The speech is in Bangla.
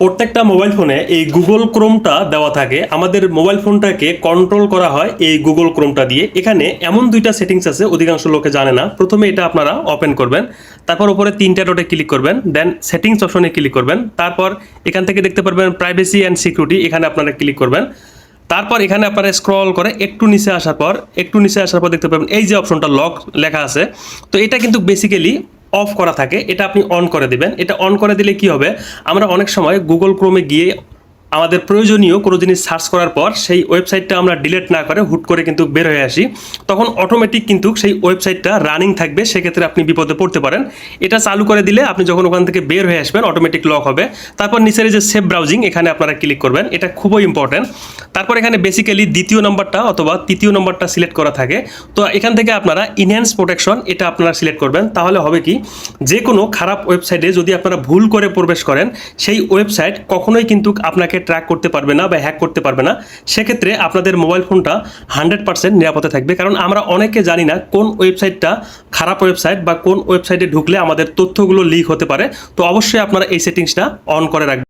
প্রত্যেকটা মোবাইল ফোনে এই গুগল ক্রোমটা দেওয়া থাকে। আমাদের মোবাইল ফোনটাকে কন্ট্রোল করা হয় এই গুগল ক্রোমটা দিয়ে। এখানে এমন দুইটা সেটিংস আছে, অধিকাংশ লোকে জানে না। প্রথমে এটা আপনারা ওপেন করবেন, তারপর উপরে তিনটা ডটে ক্লিক করবেন দেন সেটিংস অপশনে ক্লিক করবেন, তারপর এখান থেকে দেখতে পারবেন প্রাইভেসি অ্যান্ড সিকিউরিটি এখানে আপনারা ক্লিক করবেন। তারপর এখানে আপনারা স্ক্রল করে একটু নিচে আসার পর, একটু নিচে আসার পর দেখতে পাবেন এই যে অপশনটা লক লেখা আছে। তো এটা কিন্তু বেসিক্যালি অফ করা থাকে, এটা আপনি অন করে দিবেন। এটা অন করে দিলে কি হবে? আমরা অনেক সময় গুগল ক্রোমে গিয়ে আমাদের প্রয়োজনীয় কোনো জিনিস সার্চ করার পর সেই ওয়েবসাইটটা আমরা ডিলিট না করে হুট করে কিন্তু বের হয়ে আসি। তখন অটোমেটিক কিন্তু সেই ওয়েবসাইটটা রানিং থাকবে, সেক্ষেত্রে আপনি বিপদে পড়তে পারেন। এটা চালু করে দিলে আপনি যখন ওখান থেকে বের হয়ে আসবেন অটোমেটিক লক হবে। তারপর নিচের যে সেভ ব্রাউজিং এখানে আপনারা ক্লিক করবেন। এটা খুবই ইম্পর্ট্যান্ট তারপর এখানে বেসিক্যালি দ্বিতীয় নম্বরটা অথবা তৃতীয় নম্বরটা সিলেক্ট করা থাকে। তো এখান থেকে আপনারা ইনহ্যান্স প্রোটেকশন এটা আপনারা সিলেক্ট করবেন। তাহলে হবে কি? যে কোনো খারাপ ওয়েবসাইটে যদি আপনারা ভুল করে প্রবেশ করেন, সেই ওয়েবসাইট কখনোই কিন্তু আপনাকে ট্র্যাক করতে পারবে না বা হ্যাক করতে পারবে না, সেক্ষেত্রে আপনাদের মোবাইল ফোনটা হান্ড্রেড পার্সেন্ট নিরাপদে থাকবে। কারণ আমরা অনেকে জানি না কোন ওয়েবসাইটটা খারাপ ওয়েবসাইট বা কোন ওয়েবসাইটে ঢুকলে আমাদের তথ্যগুলো লিক হতে পারে। তো অবশ্যই আপনারা এই সেটিংসটা অন করে রাখবেন।